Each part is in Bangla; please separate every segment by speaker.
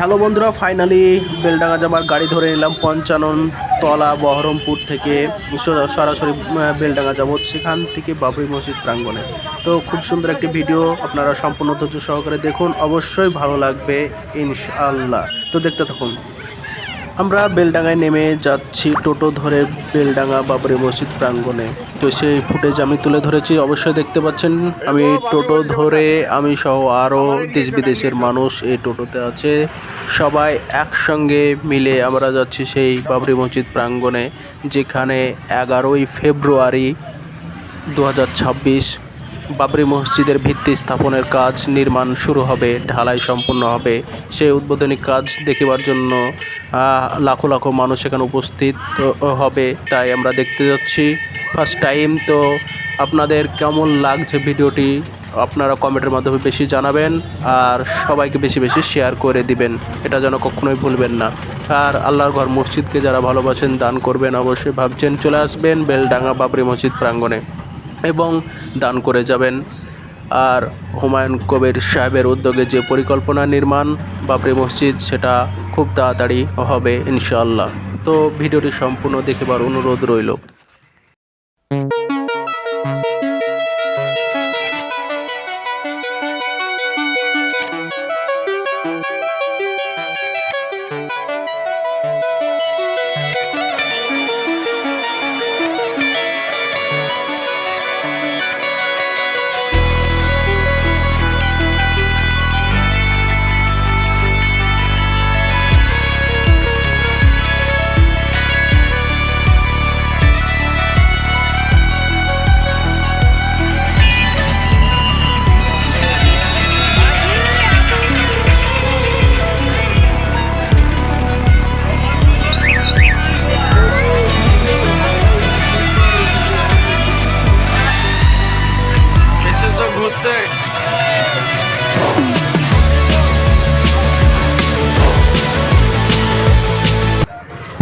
Speaker 1: হ্যালো বন্ধুরা ফাইনালি বেলডাঙ্গা যাবার গাড়ি ধরে নিলাম পঞ্চানন তলা বহরমপুর থেকে। সরাসরি বেলডাঙ্গা যাব সেখান থেকে বাবরি মসজিদ প্রাঙ্গণে। তো খুব সুন্দর একটি ভিডিও, আপনারা সম্পূর্ণ ধৈর্য সহকারে দেখুন। অবশ্যই ভালো লাগবে ইনশাল্লাহ তো দেখতে থাকুন। আমরা বেলডাঙ্গায় নেমে যাচ্ছি টোটো ধরে বেলডাঙ্গা বাবরি মসজিদ প্রাঙ্গণে। তো সেই ফুটেজ আমি তুলে ধরেছি, অবশ্যই দেখতে পাচ্ছেন। আমি টোটো ধরে, আমি সহ আরও দেশ বিদেশের মানুষ এই টোটোতে আছে। সবাই একসঙ্গে মিলে আমরা যাচ্ছি সেই বাবরি মসজিদ প্রাঙ্গণে, যেখানে এগারোই ফেব্রুয়ারি দু হাজার ছাব্বিশ বাবরি মসজিদের ভিত্তি স্থাপনের কাজ নির্মাণ শুরু হবে, ঢালাই সম্পূর্ণ হবে। সেই উদ্বোধনী কাজ দেখিবার জন্য লাখো লাখো মানুষ এখানে উপস্থিত হবে। তাই আমরা দেখতে যাচ্ছি। ফার্স্ট টাইম তো আপনাদের কেমন লাগছে ভিডিওটি? আপনারা কমেন্টের মাধ্যমে বেশি জানাবেন আর সবাইকে বেশি বেশি শেয়ার করে দিবেন। এটা যেন কখনোই ভুলবেন না। আর আল্লাহর ঘর মসজিদকে যারা ভালোবাসেন, দান করবেন, অবশ্যই ভাবছেন চলে আসবেন বেলডাঙ্গা বাবরি মসজিদ প্রাঙ্গণে। এবং দান করে যাবেন। আর হুমায়ুন কবির সাহেবের উদ্যোগে যে পরিকল্পনা নির্মাণ বাবরি মসজিদ, সেটা খুব তাড়াতাড়ি হবে ইনশাআল্লাহ। তো ভিডিওটি সম্পূর্ণ দেখেবার অনুরোধ রইল।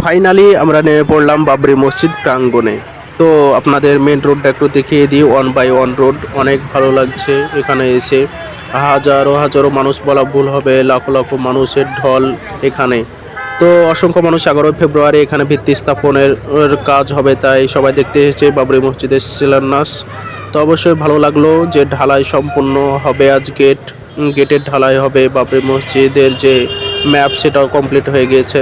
Speaker 1: ফাইনালি আমরা নেমে পড়লাম বাবরি মসজিদ প্রাঙ্গণে। তো আপনাদের মেন রোডটা একটু দেখিয়ে দিই ওয়ান বাই ওয়ান রোড অনেক ভালো লাগছে এখানে এসে। হাজারো হাজারো মানুষ বলা ভুল হবে, লাখো লাখো মানুষের ঢল এখানে। তো অসংখ্য মানুষ এগারোই ফেব্রুয়ারি এখানে ভিত্তি স্থাপনের কাজ হবে, তাই সবাই দেখতে এসেছে বাবরি মসজিদের শিলান্যাস। তো অবশ্যই ভালো লাগল যে ঢালাই সম্পূর্ণ হবে আজ গেট গেটের ঢালাই হবে। বাবরি মসজিদের যে ম্যাপ সেটাও কমপ্লিট হয়ে গিয়েছে।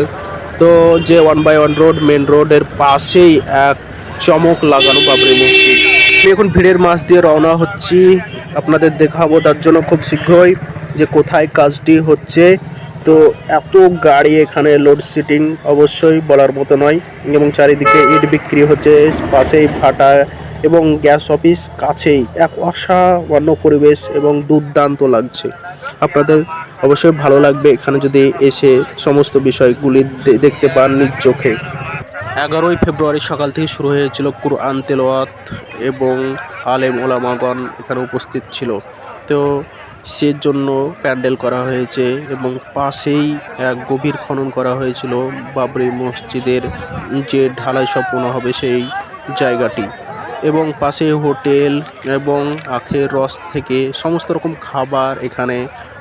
Speaker 1: তো যে one by one road main রোডের পাশেই এক চমক লাগানো বাবরি মসজিদ। আমি এখন ভিড়ের মাছ দিয়ে রওনা হচ্ছি। আপনাদের দেখাবো তার জন্য খুব শীঘ্রই যে কোথায় কাজটি হচ্ছে। তো এত গাড়ি এখানে লোডশেডিং অবশ্যই বলার মতো নয়। এবং চারিদিকে ইট বিক্রি হচ্ছে, পাশেই ভাটা এবং গ্যাস অফিস কাছেই এক অসামান্য পরিবেশ এবং দুর্দান্ত লাগছে। আপনাদের অবশ্যই ভালো লাগবে এখানে যদি এসে সমস্ত বিষয়গুলি দেখতে পান নিজ চোখে। এগারোই ফেব্রুয়ারি সকাল থেকে শুরু হয়েছিল কুরআন তেলোয়াত এবং আলেম ওলামাগণ এখানে উপস্থিত ছিল। তো সে জন্য প্যান্ডেল করা হয়েছে এবং পাশেই এক গভীর খনন করা হয়েছিল বাবরি মসজিদের যে ঢালাই সম্পূর্ণ হবে সেই জায়গাটি। এবং পাশে হোটেল এবং আখের রস থেকে সমস্ত রকম খাবার এখানে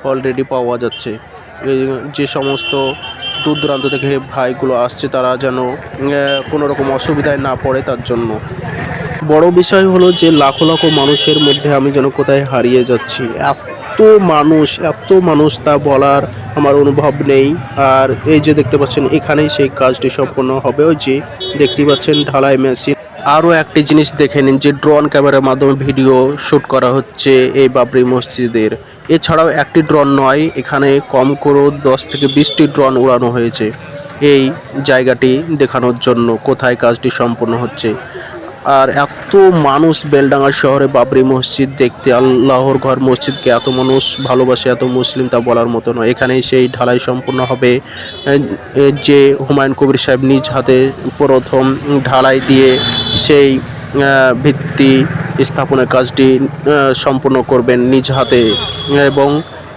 Speaker 1: অলরেডি পাওয়া যাচ্ছে। যে সমস্ত দূর দূরান্ত থেকে ভাইগুলো আসছে, তারা যেন কোনো রকম অসুবিধায় না পড়ে তার জন্য। বড় বিষয় হলো যে লাখো লাখো মানুষের মধ্যে আমি যেন কোথায় হারিয়ে যাচ্ছি। এত মানুষ এত মানুষ তা বলার আমার অনুভব নেই। আর এই যে দেখতে পাচ্ছেন, এখানেই সেই কাজটি সম্পন্ন হবে। ওই যে দেখতে পাচ্ছেন, ঢালাই মেশিন। আরও একটি জিনিস দেখে নিন যে ড্রোন ক্যামেরার মাধ্যমে ভিডিও শ্যুট করা হচ্ছে এই বাবরি মসজিদের। এছাড়াও একটি ড্রোন নয়, এখানে কম করেও দশ থেকে বিশটি ড্রোন উড়ানো হয়েছে এই জায়গাটি দেখানোর জন্য, কোথায় কাজটি সম্পন্ন হচ্ছে। আর এত মানুষ বেলডাঙ্গা শহরে বাবরি মসজিদ দেখতে, আল্লাহর ঘর মসজিদকে এত মানুষ ভালোবাসে, এত মুসলিম তা বলার মতো নয়। এখানেই সেই ঢালাই সম্পূর্ণ হবে। যে হুমায়ুন কবির সাহেব নিজ হাতে প্রথম ঢালাই দিয়ে সেই ভিত্তি স্থাপনের কাজটি সম্পন্ন করবেন নিজ হাতে। এবং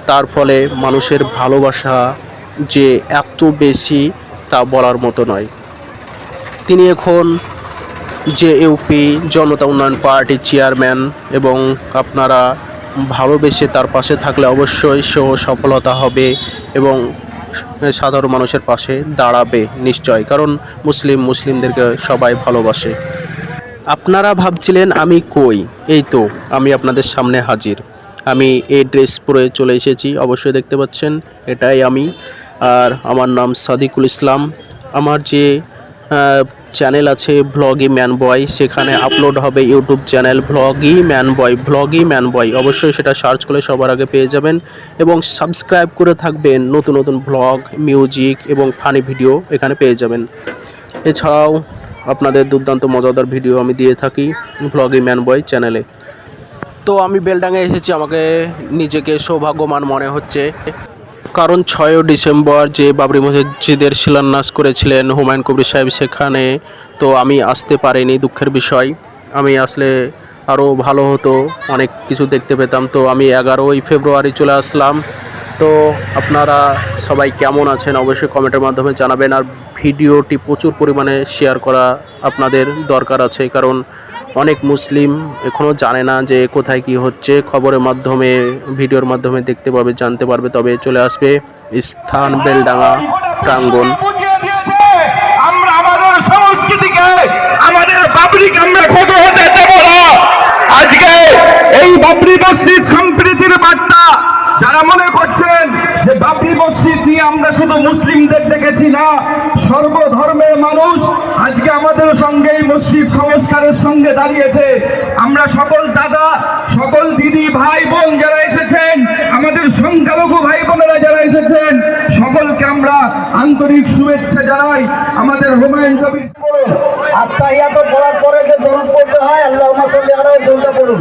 Speaker 1: তার ফলে মানুষের ভালোবাসা যে এত বেশি তা বলার মতো নয়। তিনি এখন যে ইউপি জনতা উন্নয়ন পার্টির চেয়ারম্যান এবং আপনারা ভালোবেসে তার পাশে থাকলে অবশ্যই সেও সফলতা হবে এবং সাধারণ মানুষের পাশে দাঁড়াবে নিশ্চয়। কারণ মুসলিম মুসলিমদেরকে সবাই ভালোবাসে। আপনারা ভাবছিলেন আমি কই? এই তো, আমি আপনাদের সামনে হাজির। আমি এই ড্রেস পরে চলে এসেছি, অবশ্যই দেখতে পাচ্ছেন, এটাই আমি। আর আমার নাম সাদিকুল ইসলাম। আমার যে চ্যানেল আছে ভ্লগি ম্যান বয়, সেখানে আপলোড হবে YouTube channel vlogi man boy vlogi man boy. অবশ্যই সেটা সার্চ করলে সবার আগে পেয়ে যাবেন এবং সাবস্ক্রাইব করে থাকবেন নতুন নতুন ভ্লগ মিউজিক এবং ফানি ভিডিও এখানে পেয়ে যাবেন। এছাড়াও আপনাদের দুর্দান্ত, মজাদার ভিডিও আমি দিয়ে থাকি ভ্লগি ম্যান বয় চ্যানেলে তো আমি বেলডাঙে এসেছি, আমাকে নিজেকে সৌভাগ্যবান মনে হচ্ছে। কারণ ছয় ডিসেম্বর যে বাবরি মসজিদের শিলান্যাস করেছিলেন হুমায়ুন কবির সাহেব সেখানে, তো আমি আসতে পারিনি দুঃখের বিষয়। আমি আসলে আরও ভালো হতো, অনেক কিছু দেখতে পেতাম। তো আমি এগারোই ফেব্রুয়ারি চলে আসলাম। তো আপনারা সবাই কেমন আছেন অবশ্যই কমেন্টের মাধ্যমে জানাবেন। আর ভিডিওটি প্রচুর পরিমাণে শেয়ার করা আপনাদের দরকার আছে, কারণ অনেক মুসলিম এখনও জানে না যে কোথায় কি হচ্ছে। খবরের মাধ্যমে, ভিডিওর মাধ্যমে দেখতে পাবে, জানতে পারবে। তবে চলে আসবে স্থান বেলডাঙ্গা
Speaker 2: প্রাঙ্গন আমাদের আজকে এই বাবরি মসজিদ সম্প্রীতির বার্তা, যারা মনে করছেন যে বাবরি মসজিদ নিয়ে আমরা শুধু মুসলিমদের দেখেছি না সর্বধর্মের মানুষ আজকে আমাদের সঙ্গে এই মসজিদ সংস্কারের সঙ্গে দাঁড়িয়েছে। আমরা সকল দাদা, সকল দিদি, ভাই, বোন যারা এসেছেন, আমাদের সংখ্যালঘু ভাই বোনেরা যারা এসেছেন, সকলকে আমরা আন্তরিক শুভেচ্ছা জানাই আমাদের হুমায়ুন কবির
Speaker 3: আত্মাহিয়াত পড়ার পরে যে দরুদ পড়তে হয় আল্লাহ সাল্লি আলা দরুদটা পড়ুন।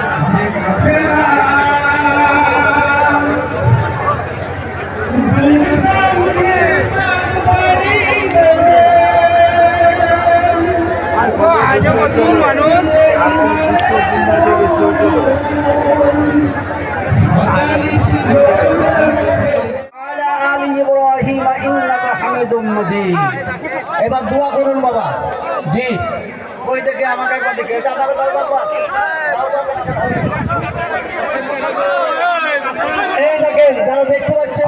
Speaker 3: এবার দোয়া করুন বাবা। জি। ওই থেকে আমাকে একবার দেখে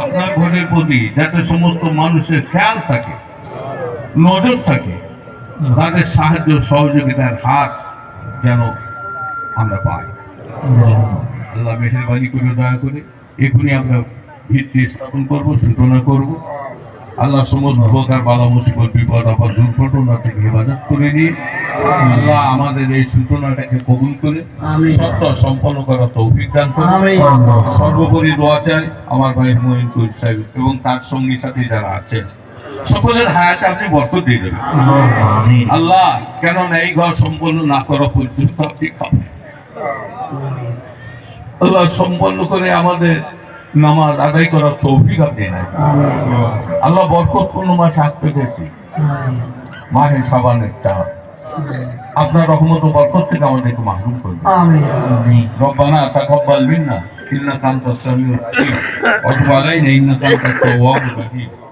Speaker 4: আপনার ঘরের প্রতি যাতে সমস্ত মানুষের খেয়াল থাকে, নজর থাকে, তাদের সাহায্য সহযোগিতার হাত যেন আমরা পাই। আল্লাহ মেহরবানি করে দয়া করে, এখনই আমরা ভিত্তি স্থাপন করব, সূচনা করব। আল্লাহ সমস্ত প্রকার বালা মুসিবত বিপদ আপদ দুর্ঘটনা থেকে হেফাজত করে নিয়ে আল্লাহ আমাদের এই সূচনাটাকে কবুল করে সত্য সম্পন্ন করার তৌফিক দান করে সর্বোপরি দোয়া চাই আমার ভাই হুমায়ুন কবির সাহেব এবং তার সঙ্গী সাথে যারা আছেন। সকলের হায়াতে আপনি বরকত দিয়ে দেবেন। আল্লাহ কেননা এই ঘর সম্পন্ন না করা পর্যন্ত আপনি খাবেন আল্লাহ সম্পন্ন করে আমাদের নামাজ আদায় করার তৌফিক আপনি নাই। আল্লাহ। বরকতপূর্ণ মাস হাত পেতেছি? মাহে সাবানেরটা আপনার রহমত বরকত থেকে আমাদেরকে মাহরুম করবেন রব্বানা তাকাব্বাল মিন্না ইন্নাকা না সামিউল আলিম ওয়া তুব আলাইনা ইন্নাকা আনতাত